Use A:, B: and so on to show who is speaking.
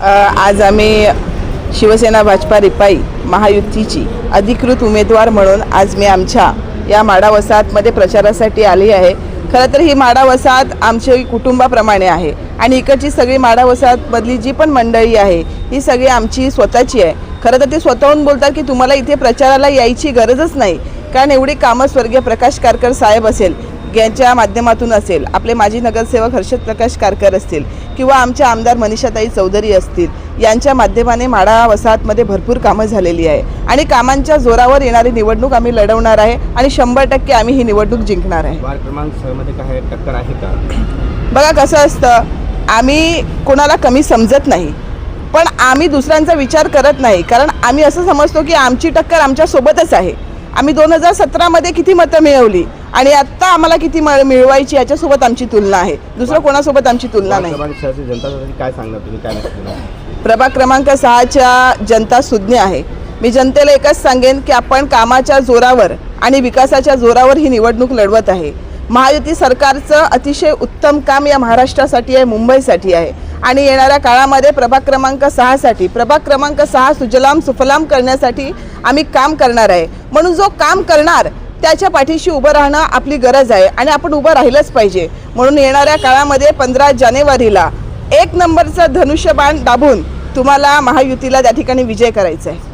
A: आज आम्ही शिवसेना भाजपा रिपाई महायुतीची अधिकृत उमेदवार म्हणून आज मी आमच्या या माडा वसाहतमध्ये प्रचारासाठी आली आहे. खरं तर ही माडा वसाहत आमच्या कुटुंबाप्रमाणे आहे आणि इकडची सगळी माडा वसाहतमधली जी पण मंडळी आहे ही सगळी आमची स्वतःची आहे. खरं तर ते स्वतःहून बोलतात की तुम्हाला इथे प्रचाराला यायची गरजच नाही. कारण एवढी कामं स्वर्गीय प्रकाश कारकर साहेब असेल यांच्या माध्यमातून असेल आपले माजी नगरसेवक हर्षद प्रकाश कारकर असतील किंवा आमच्या आमदार मनीषाताई चौधरी असतील यांच्या माध्यमाने माडा वसाहतमध्ये भरपूर कामं झालेली आहे. आणि कामांच्या जोरावर येणारी निवडणूक आम्ही लढवणार आहे आणि शंभर टक्के आम्ही ही निवडणूक जिंकणार आहे. बघा कसं असतं आम्ही कोणाला कमी समजत नाही पण आम्ही दुसऱ्यांचा विचार करत नाही कारण आम्ही असं समजतो की आमची टक्कर आमच्यासोबतच आहे. आम्ही दोन हजार सतरामध्ये किती मतं मिळवली? आणि आत्ता आम्हाला किती मिळवायची याच्यासोबत आमची तुलना आहे. दुसरं कोणासोबत आमची तुलना नाही.
B: काय सांगणार तुम्ही? काय
A: प्रभाग क्रमांक सहाच्या जनता सुज्ञ आहे. मी जनतेला एकच सांगेन की आपण कामाच्या जोरावर आणि विकासाच्या जोरावर ही निवडणूक लढवत आहे. महायुती सरकारचं अतिशय उत्तम काम या महाराष्ट्रासाठी आहे मुंबईसाठी आहे. आणि येणाऱ्या काळामध्ये प्रभाग क्रमांक सहासाठी प्रभाग क्रमांक सहा सुजलाम सुफलाम करण्यासाठी आम्ही काम करणार आहे. म्हणून जो काम करणार त्याच्या पाठीशी उभं राहणं आपली गरज आहे आणि आपण उभं राहिलंच पाहिजे. म्हणून येणाऱ्या काळामध्ये पंधरा जानेवारीला एक नंबरचं धनुष्यबाण दाबून तुम्हाला महायुतीला त्या ठिकाणी विजय करायचा आहे